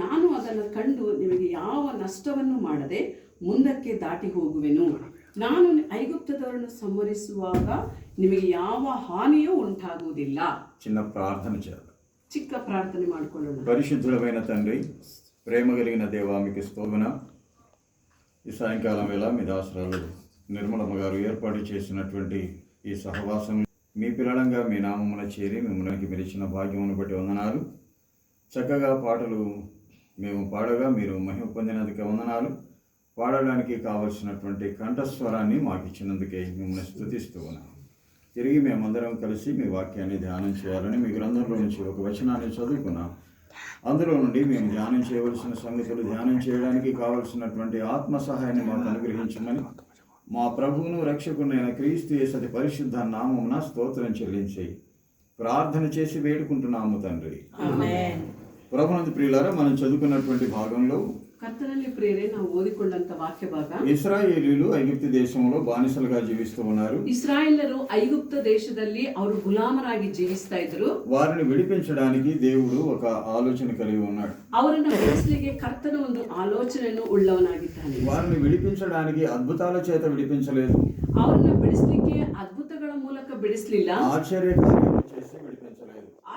ನಾನು ಅದನ್ನು ಕಂಡು ನಿಮಗೆ ಯಾವ ನಷ್ಟವನ್ನು ಮಾಡದೆ ಮುಂದಕ್ಕೆ ದಾಟಿ ಹೋಗುವೆನು ನಾನು ಐಗುಪ್ತದವರನ್ನು ಸಂಹರಿಸುವಾಗ ನಿಮಗೆ ಯಾವ ಹಾನಿಯೂ ಉಂಟಾಗುವುದಿಲ್ಲ చిన్న ప్రార్థన చేద్దాం ಚಿಕ್ಕ ಪ್ರಾರ್ಥನೆ ಮಾಡಿಕೊಳ್ಳೋಣ పరిశుద్ధులమైన తండ్రి ప్రేమ కలిగిన దేవా మీకు స్తోభన ఈ సాయంకాలం వేళ మీ దాసరాలు నిర్మలమ్మ గారు ఏర్పాటు చేసినటువంటి ఈ సహవాసం మీ పిల్లలంగా మీ నామమున చేరి మిమ్మల్ని మీరు ఇచ్చిన భాగ్యమును బట్టి వందనాలు చక్కగా పాటలు మేము పాడగా మీరు మహిమ పొందినందుకే వందనాలు. పాడడానికి కావలసినటువంటి కంఠస్వరాన్ని మాకు ఇచ్చినందుకే మిమ్మల్ని స్థుతిస్తూ ఉన్నాం. తిరిగి మేమందరం కలిసి మీ వాక్యాన్ని ధ్యానం చేయాలని మీ గ్రంథంలో నుంచి ఒక వచనాన్ని చదువుకున్నాం. అందులో నుండి మేము ధ్యానం చేయవలసిన సంగతులు ధ్యానం చేయడానికి కావలసినటువంటి ఆత్మ సహాయాన్ని మాకు అనుగ్రహించమని మా ప్రభువును రక్షకునైన క్రీస్తు యేసతి పరిశుద్ధ నామమున స్తోత్రం చెల్లించేయి. ప్రార్థన చేసి వేడుకుంటున్నాము తండ్రి ప్రభునందు ప్రియులారా మనం చదువుకున్నటువంటి భాగంలో ಕರ್ತನಲ್ಲಿ ಪ್ರೇರೆ ನಾವು ಓದಿಕೊಂಡಂತ ವಾಕ್ಯ ಭಾಗ ఇస్రాయేలీలు ఐగుప్తు దేశంలో బానిసలుగా జీవిస్తూ ఉన్నారు ಇಸ್ರಾಯೇಲರು ಐಗುಪ್ತ ದೇಶದಲ್ಲಿ ಅವರು ಗುಲಾಮರಾಗಿ ಜೀವಿಸ್ತಾ ಇದ್ರು వారిని విడిపించడానికి దేవుడు ఒక ఆలోచన కలిగి ఉన్నాడు ಅವರನ್ನ ಬಿಡಿಸ್ಲಿಕ್ಕೆ ಕರ್ತನ ಒಂದು ಆಲೋಚನೆಯನ್ನು ಉಳ್ಳವನಾಗಿದ್ದಾನೆ వారిని విడిపించడానికి అద్భుతాల చేత విడిపించలేదు ಅವರನ್ನ ಬಿಡಿಸ್ಲಿಕ್ಕೆ ಅದ್ಭುತಗಳ ಮೂಲಕ ಬಿಡಿಸ್ಲಿಲ್ಲ ఆశ్చర్య కార్యాలు చేసి విడిపించలేదు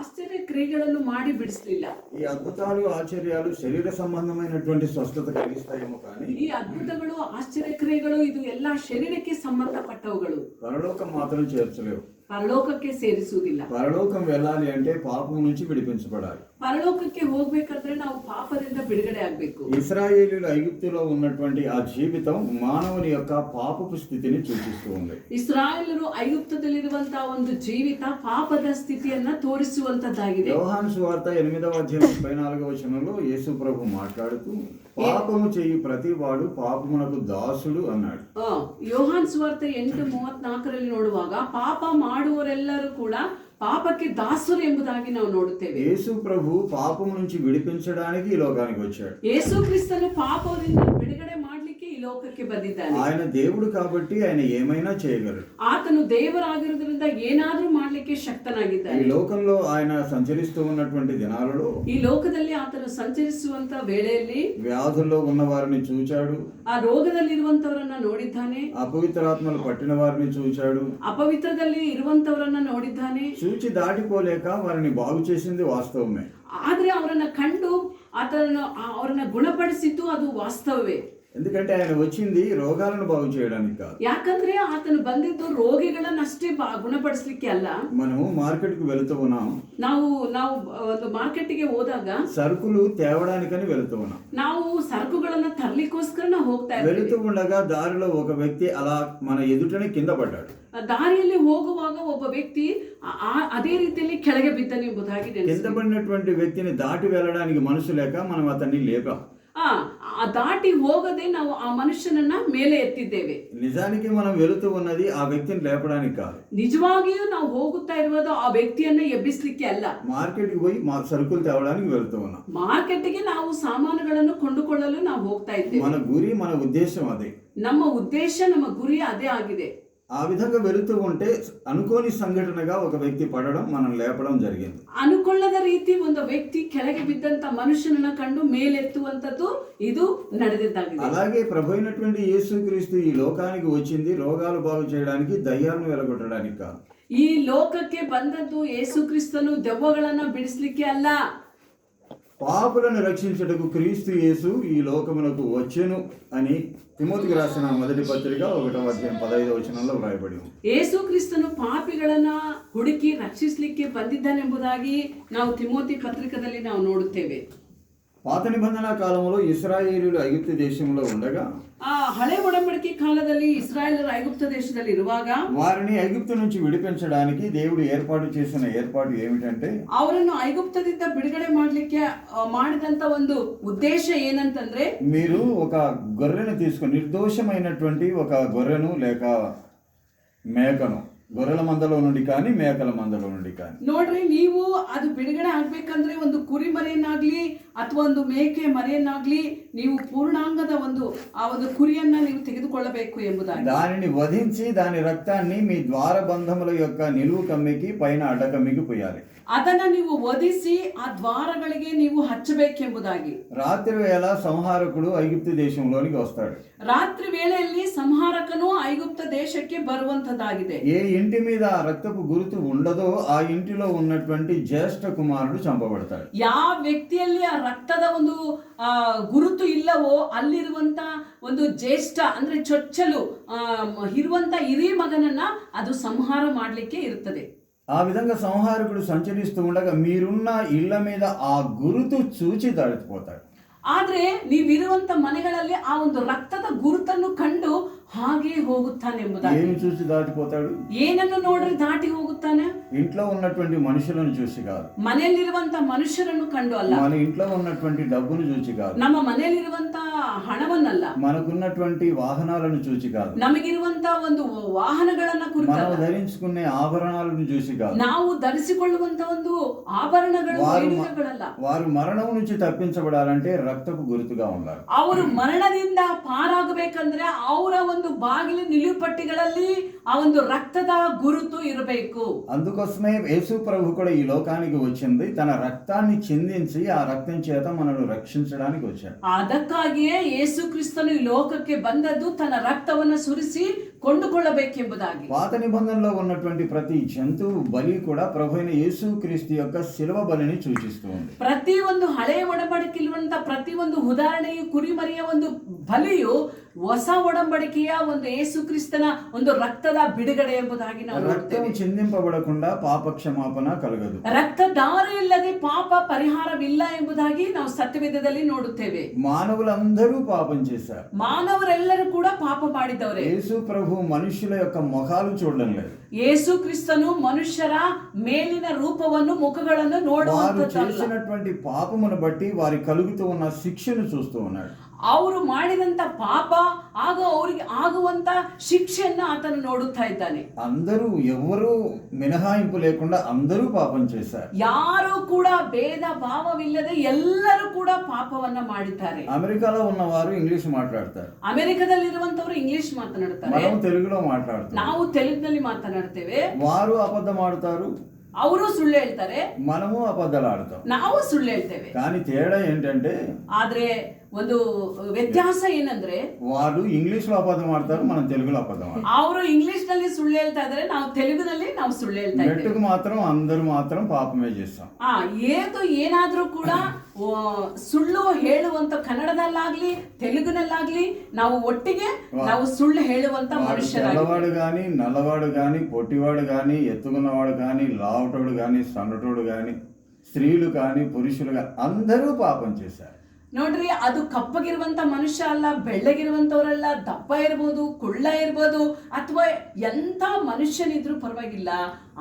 ಆಶ್ಚರ್ಯ ಕ್ರಿಯೆಗಳನ್ನು ಮಾಡಿ ಬಿಡಿಸ್ಲಿಲ್ಲ ఈ అద్భుతాలు ఆశ్చర్యాలు శరీర సంబంధమైనటువంటి స్వస్థత కలిగిస్తాయేమో కానీ ಈ ಅದ್ಭುತಗಳು ಆಶ್ಚರ್ಯ ಕ್ರಿಯೆಗಳು ಇದು ಎಲ್ಲ ಶರೀರಕ್ಕೆ ಸಂಬಂಧಪಟ್ಟವುಗಳು పరలోకం మాత్రం చేర్చలేవు ಪರಲೋಕಕ್ಕೆ ಸೇರಿಸುವುದಿಲ್ಲ పరలోకం వెళ్ళాలి అంటే పాపం నుంచి విడిపించబడాలి ಪರಲೋಕಕ್ಕೆ ಹೋಗ್ಬೇಕಾದ್ರೆ ನಾವು ಪಾಪದಿಂದ ಬಿಡುಗಡೆ ಆಗ್ಬೇಕು ఇస్రాయేలీలు ఐగుప్తులో ఉన్నటువంటి ఆ జీవితం మానవుని యొక్క పాపపు స్థితిని సూచిస్తూ ఉంది ಇಸ್ರಾಯೇಲರು ಐಗುಪ್ತದಲ್ಲಿರುವಂತಹ ಒಂದು ಜೀವಿತ ಪಾಪದ ಸ್ಥಿತಿಯನ್ನ ತೋರಿಸುವಂತದ್ದಾಗಿದೆ యోహాను సువార్త ఎనిమిదవ అధ్యాయం ముప్పై నాలుగవ వచనంలో యేసు ప్రభు మాట్లాడుతూ పాపము చెయ్యి ప్రతివాడు పాపమునకు దాసుడు అన్నాడు ಆ, ಯೋಹಾನ್ ಸ್ವಾರ್ಥ ಎಂಟು ಮೂವತ್ನಾಲ್ಕರಲ್ಲಿ ನೋಡುವಾಗ ಪಾಪ ಮಾಡುವವರೆಲ್ಲರೂ ಕೂಡ ಪಾಪಕ್ಕೆ ದಾಸರು ಎಂಬುದಾಗಿ ನಾವು ನೋಡುತ್ತೇವೆ యేసు ప్రభు పాపము నుంచి విడిపించడానికి ఈ లోకానికి వచ్చాడు ಯೇಸು ಕ್ರಿಸ್ತನು ಪಾಪದಿಂದ ಬಿಡುಗಡೆ ಮಾಡ್ಲಿಕ್ಕೆ ಈ ಲೋಕಕ್ಕೆ ಬಂದಿದ್ದಾನೆ ఆయన దేవుడు కాబట్టి ఆయన ఏమైనా చేయగలడు ಆತನು ದೇವರಾಗಿರುವುದರಿಂದ ಏನಾದ್ರೂ ಮಾಡ್ಲಿಕ್ಕೆ ఈ ಶಕ್ತನಾಗಿದ್ದಾನೆ లోకంలో ఆయన సంచరిస్తూ ఉన్నటువంటి దినాలలో ಈ ಲೋಕದಲ್ಲಿ ಆತನು ಸಂಚರಿಸುವಂತ ವೇಳೆಯಲ್ಲಿ వ్యాధుల్లో ఉన్న వారిని చూచాడు ಆ ರೋಗದಲ್ಲಿರುವಂತವರನ್ನ ನೋಡಿದ್ದಾನೆ అపవిత్రాత్మలు పట్టిన వారిని చూచాడు ಅಪವಿತ್ರದಲ್ಲಿ ಇರುವಂತವರನ್ನ ನೋಡಿದ್ದಾನೆ చూచి దాటిపోలేక వారిని బాగు చేసింది వాస్తవమే ಆದ್ರೆ ಅವರನ್ನ ಕಂಡು ಆತನ ಅವರನ್ನ ಗುಣಪಡಿಸಿದ್ದು ಅದು ವಾಸ್ತವವೇ ఎందుకంటే ఆయన వచ్చింది రోగాలను బాగు చేయడానికి కాదు ಯಾಕಂದ್ರೆ ಆತನು ಬಂದಿದ್ದು ರೋಗಿಗಳನ್ನಷ್ಟೇ ಬಾ- ಗುಣಪಡಿಸ್ಲಿಕ್ಕೆ ಅಲ್ಲ మనము మార్కెట్కి వెళుతూ ఉన్నాం ನಾವು ನಾವು ಒಂದು ಮಾರ್ಕೆಟ್ಗೆ ಹೋದಾಗ సరుకులు తేవడానికని వెళుతూ ఉన్నాం ನಾವು ಸರಕುಗಳನ್ನ ತರ್ಲಿಕ್ಕೋಸ್ಕರ ನಾವು ಹೋಗ್ತಾ ಇರ್ತೀವಿ వెళుతూ ఉండగా దారిలో ఒక వ్యక్తి అలా మన ఎదుటనే కింద పడ్డాడు ದಾರಿಯಲ್ಲಿ ಹೋಗುವಾಗ ಒಬ್ಬ ವ್ಯಕ್ತಿ ಆ- ಆ- ಅದೇ ರೀತಿಯಲ್ಲಿ ಕೆಳಗೆ ಬಿದ್ದನೆಂಬುದಾಗಿ కింద ನೆನೆಸಿದೆ. పడినటువంటి వ్యక్తిని దాటి వెళ్ళడానికి మనసు లేక మనం అతన్ని లేపాం ಆ ಆ ದಾಟಿ ಹೋಗದೆ ನಾವು ಆ ಮನುಷ್ಯನನ್ನ ಮೇಲೆ ಎತ್ತಿದ್ದೇವೆ నిజానికి మనం వెళుతూ ఉన్నది ఆ వ్యక్తిని లేపడానికి కాదు ನಿಜವಾಗಿಯೂ ನಾವು ಹೋಗುತ್ತಾ ಇರುವುದು ಆ ವ್ಯಕ್ತಿಯನ್ನ ಎಬ್ಬಿಸ್ಲಿಕ್ಕೆ ಅಲ್ಲ మార్కెట్కి పోయి మా సరుకులు తేవడానికి వెళుతూ ఉన్నాం ಮಾರ್ಕೆಟ್ಗೆ ನಾವು ಸಾಮಾನುಗಳನ್ನು ಕೊಂಡುಕೊಳ್ಳಲು ನಾವು ಹೋಗ್ತಾ ಇದ್ದೇವೆ మన గురి మన ఉద్దేశం అదే ನಮ್ಮ ಉದ್ದೇಶ ನಮ್ಮ ಗುರಿ ಅದೇ ಆಗಿದೆ ఆ విధంగా వెళుతూ ఉంటే అనుకోని సంఘటనగా ఒక వ్యక్తి పడడం మనం లేపడం జరిగింది ಅನುಕೊಳ್ಳದ ರೀತಿ ಒಂದು ವ್ಯಕ್ತಿ ಕೆಳಗೆ ಬಿದ್ದಂತ ಮನುಷ್ಯನನ್ನ ಕಂಡು ಮೇಲೆತ್ತುವಂತದ್ದು ಇದು ನಡೆದಿದ್ದಾಗಿದೆ అలాగే ప్రభు అయినటువంటి యేసుక్రీస్తు ఈ లోకానికి వచ్చింది రోగాలు బాగు చేయడానికి దయ్యాలను వెలగొట్టడానికి కాదు ಈ ಲೋಕಕ್ಕೆ ಬಂದದ್ದು ಯೇಸು ಕ್ರಿಸ್ತನು ದೆವ್ವಗಳನ್ನ ಬಿಡಿಸ್ಲಿಕ್ಕೆ ಅಲ್ಲ పాపులను రక్షించుటకు క్రీస్తు యేసు ఈ లోకమునకు వచ్చెను అని తిమోతికి రాసిన మొదటి పత్రిక ఒకటో అధ్యాయం పదహైదవ వచనంలో వ్రాయబడి ఉంది ಯೇಸು ಕ್ರಿಸ್ತನು ಪಾಪಿಗಳನ್ನ ಹುಡುಕಿ ರಕ್ಷಿಸಲಿಕ್ಕೆ ಬಂದಿದ್ದಾನೆಂಬುದಾಗಿ ನಾವು ತಿಮೋತಿ ಪತ್ರಿಕದಲ್ಲಿ ನಾವು ನೋಡುತ್ತೇವೆ పాత నిబంధన కాలంలో ఇస్రాయేలీలు ఐగుప్తు దేశంలో ఉండగా ಆ ಹಳೆ ಒಡಂಬಡಿಕೆ ಕಾಲದಲ್ಲಿ ಇಸ್ರಾಯೇಲರು ಐಗುಪ್ತ ದೇಶದಲ್ಲಿ ಇರುವಾಗ వారిని ఐగుప్తు నుంచి విడిపించడానికి దేవుడు ఏర్పాటు చేసిన ఏర్పాటు ఏమిటంటే ಅವರನ್ನು ಐಗುಪ್ತದಿಂದ ಬಿಡುಗಡೆ ಮಾಡ್ಲಿಕ್ಕೆ ಆ, ಮಾಡಿದಂತ ಒಂದು ಉದ್ದೇಶ ಏನಂತಂದ್ರೆ మీరు ఒక గొర్రెను తీసుకొని నిర్దోషమైనటువంటి ఒక గొర్రెను లేక మేకను గొర్రెల మందలో నుండి కానీ మేకల మందలో నుండి కానీ ನೋಡ್ರಿ ನೀವು ಅದು ಬಿಡುಗಡೆ ಆಗ್ಬೇಕಂದ್ರೆ ಒಂದು ಕುರಿಮರಿಯನ್ನಾಗ್ಲಿ ಅಥವಾ ಒಂದು ಮೇಕೆ ಮರಿಯನ್ನಾಗ್ಲಿ ನೀವು ಪೂರ್ಣಾಂಗದ ಒಂದು ಆ ಒಂದು ಕುರಿಯನ್ನ ನೀವು ತೆಗೆದುಕೊಳ್ಳಬೇಕು ಎಂಬುದಾಗಿ దానిని వధించి దాని రక్తాన్ని మీ ద్వారబంధముల యొక్క నిలువు కమ్మికి పైన అడ్డకమ్మికి పోయాలి ಅದನ್ನ ನೀವು ವಧಿಸಿ ಆ ದ್ವಾರಗಳಿಗೆ ನೀವು ಹಚ್ಚಬೇಕೆಂಬುದಾಗಿ రాత్రి వేళ సంహారకుడు ఐగుప్తు దేశంలోనికి వస్తాడు ರಾತ್ರಿ ವೇಳೆಯಲ್ಲಿ ಸಂಹಾರಕನು ಐಗುಪ್ತ ದೇಶಕ್ಕೆ ಬರುವಂತದ್ದಾಗಿದೆ ఏ ఇంటి మీద ఆ రక్తపు గుర్తు ఉండదో ఆ ఇంటిలో ఉన్నటువంటి జ్యేష్ఠ కుమారుడు చంపబడతాడు ಯಾವ ವ್ಯಕ್ತಿಯಲ್ಲಿ ಆ ರಕ್ತದ ಒಂದು ಆ, ಗುರುತು ಇಲ್ಲವೋ ಅಲ್ಲಿರುವಂತ ಒಂದು ಜ್ಯೇಷ್ಠ ಅಂದ್ರೆ ಚೊಚ್ಚಲು ಆ, ಮ- ಇರುವಂತ ಹಿರಿಯ ಮಗನನ್ನ ಅದು ಸಂಹಾರ ಮಾಡ್ಲಿಕ್ಕೆ ಇರ್ತದೆ ఆ విధంగా సంహారకుడు సంచరిస్తూ ఉండగా మీరున్న ఇళ్ల మీద ఆ గురుతు చూచి దాటిపోతాడు ಆದ್ರೆ ನೀವಿರುವಂತ ಮನೆಗಳಲ್ಲಿ ಆ ಒಂದು ರಕ್ತದ ಗುರುತನ್ನು ಕಂಡು ಹಾಗೆ ಹೋಗುತ್ತಾನೆಂಬುದಾಗಿ ఏమి చూసి దాటిపోతాడు ಏನನ್ನು ನೋಡ್ರಿ ದಾಟಿ ಹೋಗುತ್ತಾನೆ ఇంట్లో ఉన్నటువంటి మనుషులను చూసి కాదు ಮನೆಯಲ್ಲಿರುವಂತ ಮನುಷ್ಯರನ್ನು ಕಂಡು ಅಲ್ಲ మన ఇంట్లో ఉన్నటువంటి డబ్బును చూసి కాదు ನಮ್ಮ ಮನೆಯಲ್ಲಿರುವಂತ ಹಣವನ್ನಲ್ಲ మనకున్నటువంటి వాహనాలను చూసి కాదు ನಮಗಿರುವಂತ ಒಂದು ವಾಹನಗಳನ್ನ మనం ಕುರಿತಲ್ಲ ధరించుకునే ఆభరణాలను చూసి కాదు ನಾವು ಧರಿಸಿಕೊಳ್ಳುವಂತ ಒಂದು ಆಭರಣಗಳು వారు ಮ- ವೈಢೂರ್ಯಗಳಲ್ಲ వారు మరణం నుంచి తప్పించబడాలంటే రక్తపు గుర్తుగా ఉండాలి ಅವರು ಮರಣದಿಂದ ಪಾರಾಗಬೇಕಂದ್ರೆ ಅವರ ಒಂದು ಬಾಗಿಲು ನಿಲುಪಟ್ಟಿಗಳಲ್ಲಿ ಆ ಒಂದು ರಕ್ತದ ಗುರುತು ಇರಬೇಕು అందుకోసమే యేసు ప్రభు కూడా ఈ లోకానికి వచ్చింది తన రక్తాన్ని చిందించి ఆ రక్తం చేత మనల్ని రక్షించడానికి వచ్చాడు ಅದಕ್ಕಾಗಿಯೇ ಯೇಸು ಕ್ರಿಸ್ತನು ಈ ಲೋಕಕ್ಕೆ ಬಂದದ್ದು ತನ್ನ ರಕ್ತವನ್ನು ಸುರಿಸಿ ಕೊಂಡುಕೊಳ್ಳಬೇಕೆಂಬುದಾಗಿ పాత నిబంధనలో ఉన్నటువంటి ప్రతి జంతువు బలి కూడా ప్రభు అయిన యేసు క్రీస్తు యొక్క శిలువ బలిని సూచిస్తూ ఉంది ಪ್ರತಿ ಒಂದು ಹಳೆಯ ಒಡಂಬಡಿಕೆಯಿರುವಂತ ಪ್ರತಿ ಒಂದು ಉದಾಹರಣೆಯು ಕುರಿಮರಿಯ ಒಂದು ಬಲಿಯು ಹೊಸ ಒಡಂಬಡಿಕೆಯ ಒಂದು ಯೇಸು ಕ್ರಿಸ್ತನ ಒಂದು ರಕ್ತದ ಬಿಡುಗಡೆ ಎಂಬುದಾಗಿ ನಾವು రక్తం ನೋಡ್ತೇವೆ చిందింపబడకుండా పాప క్షమాపణ కలగదు ರಕ್ತದಾರ ಇಲ್ಲದೆ ಪಾಪ ಪರಿಹಾರವಿಲ್ಲ ಎಂಬುದಾಗಿ ನಾವು ಸತ್ಯವೇದದಲ್ಲಿ ನೋಡುತ್ತೇವೆ మానవులందరూ పాపం చేశారు ಮಾನವರೆಲ್ಲರೂ ಕೂಡ ಪಾಪ ಮಾಡಿದವರೇ యేసు ప్రభు మనుషుల యొక్క ముఖాలు చూడడం లేదు ಯೇಸು ಕ್ರಿಸ್ತನು ಮನುಷ್ಯರ ಮೇಲಿನ ರೂಪವನ್ನು ಮುಖಗಳನ್ನು వారు ನೋಡುವಂತದ್ದಲ್ಲ చేసినటువంటి పాపమును బట్టి వారి కలుగుతూ ఉన్న శిక్షను చూస్తూ ఉన్నాడు ಅವರು ಮಾಡಿದಂತ ಪಾಪ ಆಗ ಅವರಿಗೆ ಆಗುವಂತ ಶಿಕ್ಷೆಯನ್ನ ಆತನು ನೋಡುತ್ತಾ ಇದ್ದಾನೆ అందరూ ఎవరూ మినహాయింపు లేకుండా అందరూ పాపం చేశారు ಯಾರು ಕೂಡ ಭೇದ ಭಾವವಿಲ್ಲದೆ ಎಲ್ಲರೂ ಕೂಡ ಪಾಪವನ್ನ ಮಾಡಿದ್ದಾರೆ అమెరికాలో ఉన్నవారు ఇంగ్లీష్ మాట్లాడతారు ಅಮೆರಿಕದಲ್ಲಿರುವಂತವರು ಇಂಗ್ಲಿಷ್ ಮಾತನಾಡ್ತಾರೆ మనం తెలుగులో మాట్లాడతాం ನಾವು ತೆಲುಗಿನಲ್ಲಿ ಮಾತನಾಡ್ತೇವೆ వారు అబద్ధం ఆడుతారు ಅವರು ಸುಳ್ಳು ಹೇಳ್ತಾರೆ మనము అబద్ధాలు ఆడతాం ನಾವು ಸುಳ್ಳು ಹೇಳ್ತೇವೆ కానీ తేడా ఏంటంటే ಆದ್ರೆ ಒಂದು ವ್ಯತ್ಯಾಸ ಏನಂದ್ರೆ వాళ్ళు ఇంగ్లీష్లో అబద్ధం ఆడతారు మనం తెలుగులో అబద్ధం ఆడతాం ಅವರು ಇಂಗ್ಲಿಷ್ ನಲ್ಲಿ ಸುಳ್ಳು ಹೇಳ್ತಾ ಇದ್ದಾರೆ ನಾವು ತೆಲುಗಿನಲ್ಲಿ ನಾವು ಸುಳ್ಳು ಹೇಳ್ತಾ ಇದ್ದೇವೆ మెట్టుకు మాత్రం అందరూ మాత్రం పాపమే చేస్తాం ಆ ಏದು ಏನಾದ್ರೂ ಕೂಡ ಆ, ಸುಳ್ಳು ಹೇಳುವಂತ ಕನ್ನಡದಲ್ಲಾಗ್ಲಿ ತೆಲುಗಿನಲ್ಲಾಗ್ಲಿ ನಾವು ಒಟ್ಟಿಗೆ ನಾವು ಸುಳ್ಳು ಹೇಳುವಂತ వాడు ಮನುಷ್ಯರಾಗಿ తెల్లవాడు కానీ నల్లవాడు కానీ పొట్టివాడు కానీ ఎత్తుకున్నవాడు కానీ లావటోడు కానీ సన్నటోడు కానీ స్త్రీలు కానీ పురుషులు కానీ అందరూ పాపం చేశారు ನೋಡ್ರಿ ಅದು ಕಪ್ಪಗಿರುವಂತ ಮನುಷ್ಯ ಅಲ್ಲ ಬೆಳ್ಳಗಿರುವಂತವರಲ್ಲ ದಪ್ಪ ಇರ್ಬೋದು ಕುಳ್ಳ ಇರ್ಬೋದು ಅಥವಾ ಎಂತ ಮನುಷ್ಯನಿದ್ರು ಪರವಾಗಿಲ್ಲ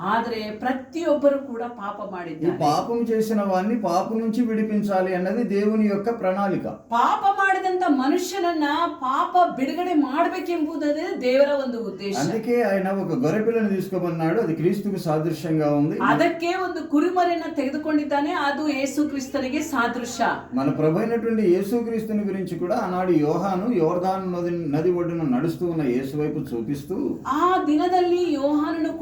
ಆದ್ರೆ ಪ್ರತಿಯೊಬ್ಬರು ಕೂಡ ಪಾಪ ఈ ಮಾಡಿದ್ದಾರೆ పాపం చేసిన వాడిని పాపం నుంచి విడిపించాలి అన్నది దేవుని యొక్క ప్రణాళిక ಪಾಪ ಮಾಡಿದಂತ ಮನುಷ್ಯನನ್ನ ಪಾಪ ಬಿಡುಗಡೆ ಮಾಡ್ಬೇಕೆಂಬುದೇ ದೇವರ ಒಂದು ಉದ್ದೇಶ అందుకే ఆయన ఒక గొర్రెపిల్లని తీసుకోమన్నాడు అది క్రీస్తుకు సాదృశ్యంగా ఉంది ಅದಕ್ಕೆ ಒಂದು ಕುರಿಮರಿಯನ್ನ ತೆಗೆದುಕೊಂಡಿದ್ದಾನೆ ಅದು ಯೇಸು ಕ್ರಿಸ್ತನಿಗೆ ಸಾದೃಶ್ಯ మన ప్రభు అయినటువంటి యేసుక్రీస్తుని గురించి కూడా ఆనాడు యోహాను యోర్దాను నది నది ఒడ్డున నడుస్తూ ఉన్న యేసు వైపు చూపిస్తూ ಆ ದಿನದಲ್ಲಿ ಯೋಹಾನನು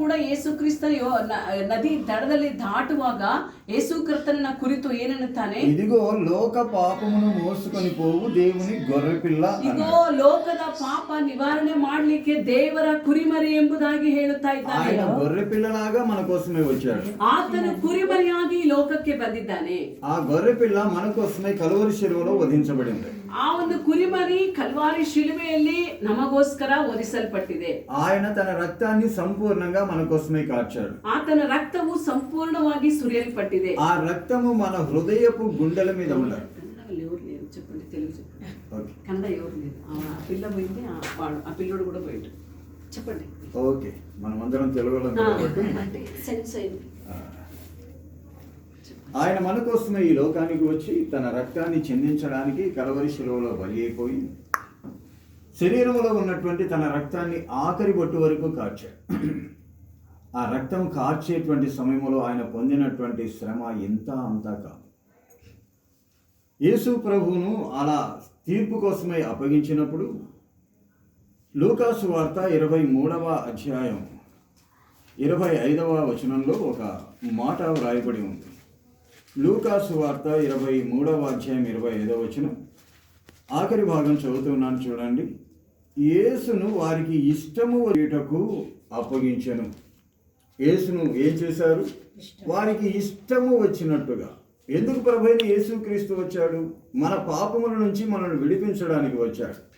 ಕೂಡ ಯೇಸು ಕ್ರಿಸ್ತನ ಯೋ- ನ- ನದಿ ದಡದಲ್ಲಿ ದಾಟುವಾಗ ಯೇಸು ಕ್ರಿಸ್ತನ ಕುರಿತು ಏನನ್ನುತ್ತಾನೆ ఇదిగో లోక పాపమును మోసుకొని పోవు దేవుని గొర్రెపిల్ల ಇಗೋ అన్నాడు. ಲೋಕದ ಪಾಪ ನಿವಾರಣೆ ಮಾಡ್ಲಿಕ್ಕೆ ದೇವರ ಕುರಿಮರಿ ಎಂಬುದಾಗಿ ಹೇಳುತ್ತಾ ಇದ್ದಾನೆ ఆయన గొర్రెపిల్లలాగా మన కోసమే వచ్చాడు ಆತನು ಕುರಿಮರಿಯಾಗಿ ಈ ಲೋಕಕ್ಕೆ ಬಂದಿದ್ದಾನೆ ఆ గొర్రెపిల్ల మన కోసమే కలువరి శిలువలో వధించబడింది ಆ ಒಂದು ಕುರಿಮರಿ ಕಲ್ವಾರಿ ಶಿಲುಬೆಯಲ್ಲಿ ನಮಗೋಸ್ಕರ ಒದಿಸಲ್ಪಟ್ಟಿದೆ ఆయన తన రక్తాన్ని సంపూర్ణంగా మన కోసమే కార్చాడు ಆತನ ರಕ್ತವು ಸಂಪೂರ್ಣವಾಗಿ ಸುರಿಯಲ್ಪಟ್ಟಿದೆ ఆ రక్తము మన హృదయపు గుండెల మీద ఉండాలి కన్నడలో ఎవరు లేరు చెప్పండి తెలుగు చెప్పండి ఓకే కన్నడ ఎవరు లేరు ఆ పిల్ల పోయింది ఆ వాడు ఆ పిల్లోడు కూడా పోయిండు చెప్పండి ఓకే మనమందరం తెలుగులో ఆ, కాబట్టి అంటే సెన్స్ అయింది ఆ, ఆయన మన కోసమే ఈ లోకానికి వచ్చి తన రక్తాన్ని చెందించడానికి కలవరి శిలువలో బలి అయిపోయి శరీరంలో ఉన్నటువంటి తన రక్తాన్ని ఆఖరి బొట్టు వరకు కార్చాడు. ఆ రక్తం కార్చేటువంటి సమయంలో ఆయన పొందినటువంటి శ్రమ ఎంత అంతా కాదు. యేసు ప్రభువును అలా తీర్పు కోసమై అప్పగించినప్పుడు లూకాసు వార్త ఇరవై మూడవ అధ్యాయం ఇరవై ఐదవ వచనంలో ఒక మాట వ్రాయబడి ఉంది. లూకాసు వార్త ఇరవై మూడవ అధ్యాయం ఇరవై ఐదవ వచనం. ఆఖరి భాగం చదువుతున్నాను చూడండి. యేసును వారికి ఇష్టము వచ్చేటకు అప్పగించెను. యేసును ఏం చేశారు? వారికి ఇష్టము వచ్చినట్టుగా. ఎందుకు ప్రభైన యేసుక్రీస్తు వచ్చాడు? మన పాపముల నుంచి మనల్ని విడిపించడానికి వచ్చాడు.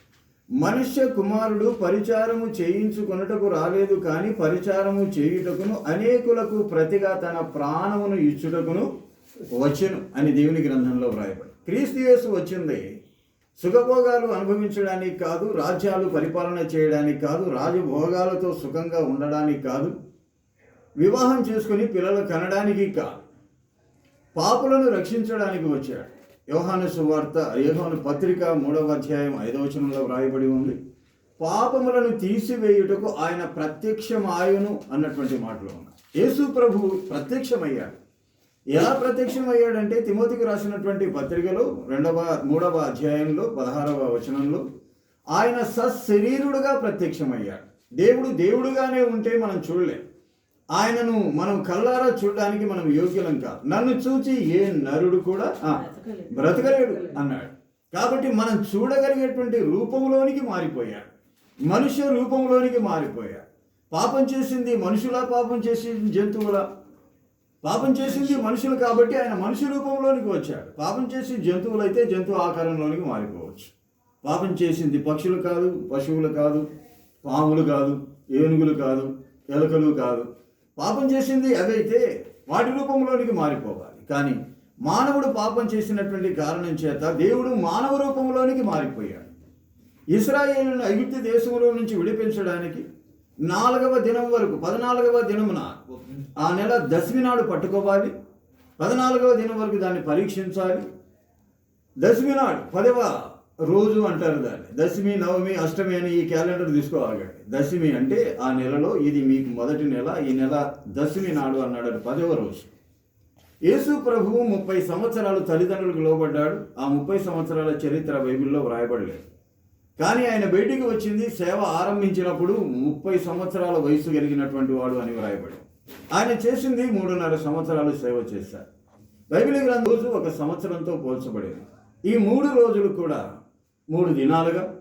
మనుష్య కుమారుడు పరిచారము చేయించుకొనుటకు రాలేదు కానీ పరిచారము చేయుటకును అనేకులకు ప్రతిగా తన ప్రాణమును ఇచ్చుటకును వచ్చెను అని దేవుని గ్రంథంలో వ్రాయబడి క్రీస్తు యేసు వచ్చింది. సుఖభోగాలు అనుభవించడానికి కాదు రాజ్యాలు పరిపాలన చేయడానికి కాదు రాజభోగాలతో సుఖంగా ఉండడానికి కాదు వివాహం చేసుకుని పిల్లలు కనడానికి కాదు. పాపులను రక్షించడానికి వచ్చాడు. యోహాను సువార్త యోహాను పత్రిక మూడవ అధ్యాయం ఐదవ వచనంలో వ్రాయబడి ఉంది. పాపములను తీసివేయుటకు ఆయన ప్రత్యక్షమాయును అన్నటువంటి మాటలు ఉన్నాయి యేసు ప్రభు ప్రత్యక్షమయ్యాడు. ఎలా ప్రత్యక్షమయ్యాడంటే తిమోతికి రాసినటువంటి పత్రికలో రెండవ మూడవ అధ్యాయంలో పదహారవ వచనంలో ఆయన సశరీరుడుగా ప్రత్యక్షమయ్యాడు. దేవుడు దేవుడుగానే ఉంటే మనం చూడలేం. ఆయనను మనం కల్లారా చూడడానికి మనం యోగ్యులం కాదు. నన్ను చూచి ఏ నరుడు కూడా బ్రతకలేడు అన్నాడు. కాబట్టి మనం చూడగలిగేటువంటి రూపంలోనికి మారిపోయాడు. మనుష్య రూపంలోనికి మారిపోయాడు. పాపం చేసింది మనుషులా పాపం చేసింది జంతువులా? పాపం చేసింది మనుషులు కాబట్టి ఆయన మనిషి రూపంలోనికి వచ్చాడు. పాపం చేసిన జంతువులు అయితే జంతువు ఆకారంలోనికి మారిపోవచ్చు. పాపం చేసింది పక్షులు కాదు పశువులు కాదు పాములు కాదు ఏనుగులు కాదు ఎలుకలు కాదు. పాపం చేసింది అవైతే వాటి రూపంలోనికి మారిపోవాలి. కానీ మానవుడు పాపం చేసినటువంటి కారణం చేత దేవుడు మానవ రూపంలోనికి మారిపోయాడు. ఇస్రాయేలును ఐగుప్తు దేశంలో నుంచి విడిపించడానికి నాలుగవ దినం వరకు పద్నాలుగవ దినమున ఆ నెల దశమి నాడు పట్టుకోవాలి. పద్నాలుగవ దినం వరకు దాన్ని పరీక్షించాలి. దశమి నాడు పదవ రోజు అంటారు దాన్ని. దశమి నవమి అష్టమి అని ఈ క్యాలెండర్ తీసుకోవాలి. దశమి అంటే ఆ నెలలో ఇది మీకు మొదటి నెల ఈ నెల దశమి నాడు అన్నాడు పదవ రోజు. యేసు ప్రభువు ముప్పై సంవత్సరాలు తల్లిదండ్రులకు లోబడ్డాడు. ఆ ముప్పై సంవత్సరాల చరిత్ర బైబిల్లో వ్రాయబడలేదు. కానీ ఆయన బయటికి వచ్చింది సేవ ఆరంభించినప్పుడు ముప్పై సంవత్సరాల వయసు కలిగినటువంటి వాడు అని వ్రాయబడి ఆయన చేసింది మూడున్నర సంవత్సరాలు సేవ చేశారు. బైబిల్ గ్రంథ రోజు ఒక సంవత్సరంతో పోల్చబడింది. ఈ మూడు రోజులు కూడా మూడు దినాలుగా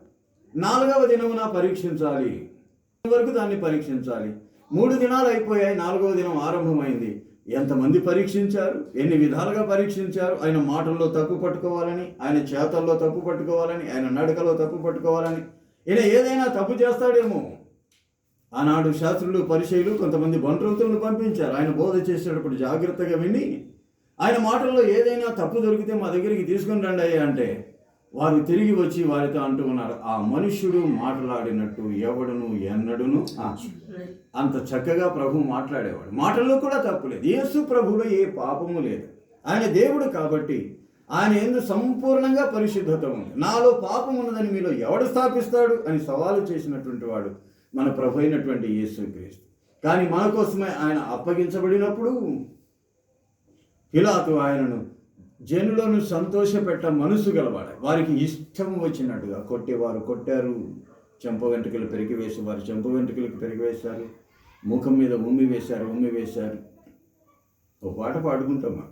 నాలుగవ దినమున పరీక్షించాలి. వరకు దాన్ని పరీక్షించాలి. మూడు దినాలు అయిపోయాయి నాలుగవ దినం ఆరంభమైంది. ఎంతమంది పరీక్షించారు? ఎన్ని విధాలుగా పరీక్షించారు? ఆయన మాటల్లో తప్పు పట్టుకోవాలని ఆయన చేతల్లో తప్పు పట్టుకోవాలని ఆయన నడకలో తప్పు పట్టుకోవాలని. ఈయన ఏదైనా తప్పు చేస్తాడేమో. ఆనాడు శాస్త్రులు పరిచయులు కొంతమంది బంట్రంతులను పంపించారు. ఆయన బోధ చేసేటప్పుడు జాగ్రత్తగా విని ఆయన మాటల్లో ఏదైనా తప్పు దొరికితే మా దగ్గరికి తీసుకుని రండి అయ్యా అంటే వారు తిరిగి వచ్చి వారితో అంటూ ఉన్నారు ఆ మనుష్యుడు మాట్లాడినట్టు ఎవడును ఎన్నడును ఆ, అంత చక్కగా ప్రభు మాట్లాడేవాడు. మాటల్లో కూడా తప్పు లేదు. యేసు ప్రభులో ఏ పాపము లేదు. ఆయన దేవుడు కాబట్టి ఆయన ఎందు సంపూర్ణంగా పరిశుద్ధత ఉంది. నాలో పాపం ఉన్నదని మీలో ఎవడు స్థాపిస్తాడు? అని సవాలు చేసినటువంటి వాడు మన ప్రభు అయినటువంటి యేసుక్రీస్తు కానీ మన కోసమే ఆయన అప్పగించబడినప్పుడు పిలాతు ఆయనను జనులను సంతోషపెట్ట మనసు గలవాడు. వారికి ఇష్టం వచ్చినట్టుగా కొట్టేవారు కొట్టారు. చెంప వెంట్రుకలు పెరిగి వేసి వారు చెంప వెంట్రుకలకు పెరిగి వేశారు. ముఖం మీద ఉమ్మి వేశారు ఉమ్మి వేశారు. ఒక పాట పాడుకుంటామా?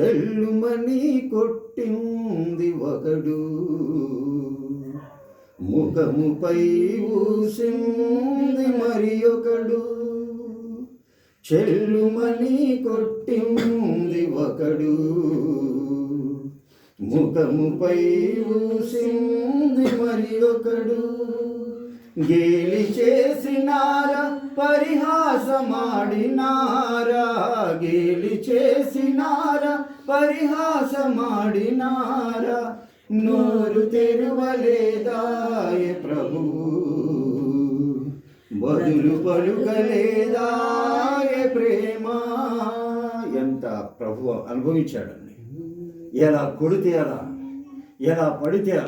చెల్లుమని కొట్టింది ఒకడు. ముఖముపై ఊసింది మరి ఒకడు. చెల్లుమని కొట్టింది ఒకడు. ముఖముపై ఊసింది మరి ఒకడు. గేలి చేసినారా పరిహాసమాడినారా? గేలి చేసినారా పరిహాసమాడినారా? నోరు తెరువలేదాయ ప్రభు బదులు పలుకలేదాయ ప్రేమ. ఎంత ప్రభు అనుభవించాడండి. ఎలా కొడితే ఎలా ఎలా పడితే